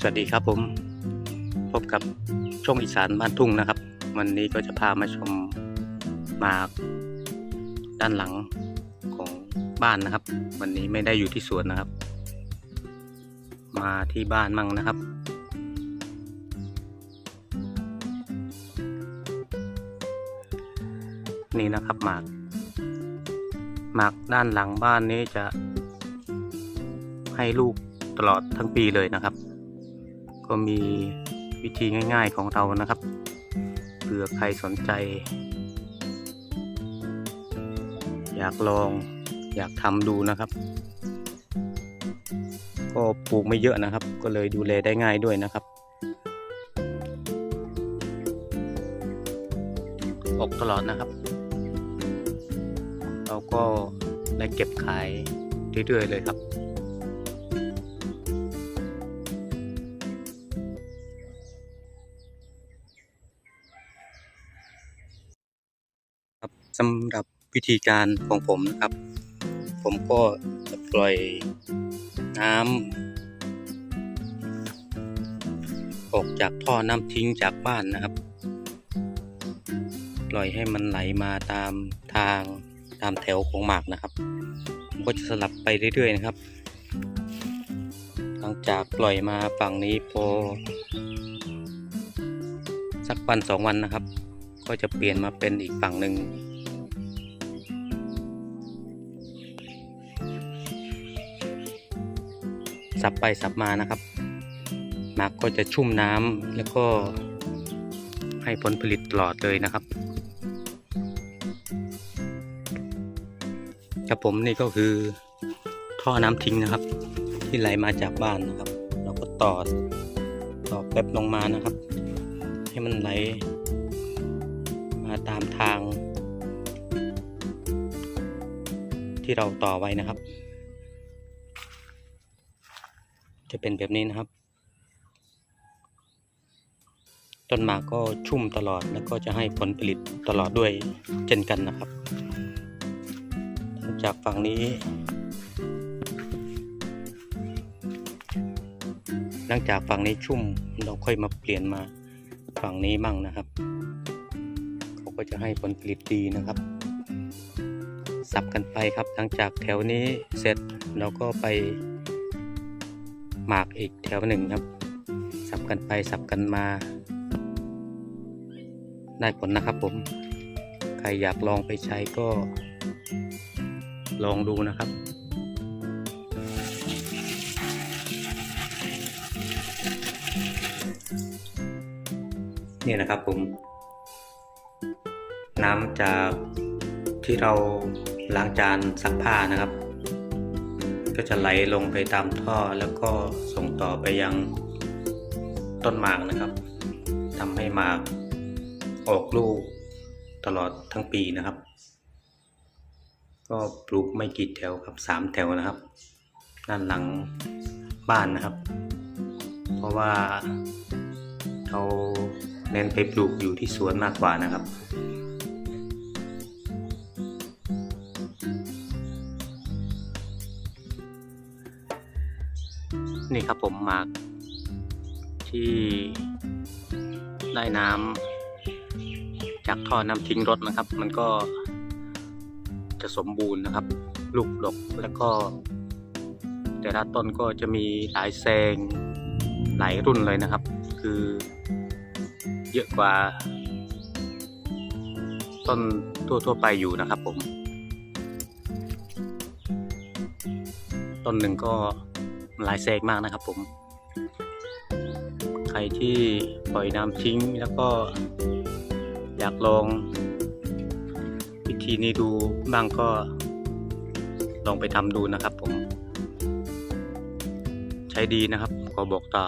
สวัสดีครับผมพบกับช่องอีสานบ้านทุ่งนะครับ วันนี้ก็จะพามาชมหมากด้านหลังของบ้านนะครับ วันนี้ไม่ได้อยู่ที่สวนนะครับ มาที่บ้านมั่งนะครับ นี่นะครับหมากหมากด้านหลังบ้านนี้จะให้ลูกตลอดทั้งปีเลยนะครับ ก็มีวิธีง่าย ๆของเรานะครับเผื่อใครสนใจ อยากลองอยากทำดูนะครับ ก็ปลูกไม่เยอะนะครับ ก็เลยดูแลได้ง่ายด้วยนะครับออกตลอดนะครับ เราก็ได้เก็บขายเรื่อยๆเลยครับ สำหรับวิธีการของผมนะครับ ผมก็จะปล่อยน้ำออกจากท่อน้ำทิ้งจากบ้านนะครับ ปล่อยให้มันไหลมาตามทางตามแถวของหมากนะครับ ผมก็จะสลับไปเรื่อยๆนะครับ หลังจากปล่อยมาฝั่งนี้พอสักวันสองวันนะครับ ก็จะเปลี่ยนมาเป็นอีกฝั่งหนึ่ง สับไปสับมานะครับหมากก็จะชุ่มน้ำแล้วก็ให้ผลผลิตตลอดเลยนะครับ ครับผมนี่ก็คือท่อน้ำทิ้งนะครับ ที่ไหลมาจากบ้านนะครับ เราก็ต่อต่อแป๊บลงมานะครับ ให้มันไหลมาตามทาง ที่เราต่อไว้นะครับ จะเป็นแบบนี้นะครับ ต้นหมากก็ชุ่มตลอดแล้วก็จะให้ผลผลิตตลอดด้วยเช่นกันนะครับหลังจากฝั่งนี้ หลังจากฝั่งนี้ชุ่มเราค่อยมาเปลี่ยนมาฝั่งนี้มั่งนะครับ เขาก็จะให้ผลผลิตดีนะครับ สับกันไปครับหลังจากแถวนี้เสร็จเราก็ไป หมากอีกแถวหนึ่งครับ สับกันไปสับกันมา ได้ผลนะครับผม ใครอยากลองไปใช้ก็ ลองดูนะครับนี่นะครับผม น้ำจากที่เราล้างจานซักผ้านะครับ ก็จะไหลลงไปตามท่อแล้วก็ส่งต่อไปยังต้นหมากนะครับทำให้หมากออกลูกตลอดทั้งปีนะครับ ก็ปลูกไม่กี่แถวครับสามแถวนะครับ ด้านหลังบ้านนะครับ เพราะว่าเราเน้นไปปลูกอยู่ที่สวนมากกว่านะครับ นี่ครับผมหมากที่ได้น้ำจากท่อน้ำทิ้งรถนะครับ มันก็จะสมบูรณ์นะครับ ลูกดกแล้วก็ แต่ละต้นก็จะมีหลายแซงหลายรุ่นเลยนะครับ คือเยอะกว่า ต้นทั่วๆไปอยู่นะครับผม ต้นหนึ่งก็ หลายแสกมากนะครับ ผม ใครที่ปล่อยน้ำทิ้งแล้วก็อยากลองวิธีนี้ดูบ้างก็ลองไปทำดูนะครับ ผม ใช้ดีนะครับ ขอบอกต่อ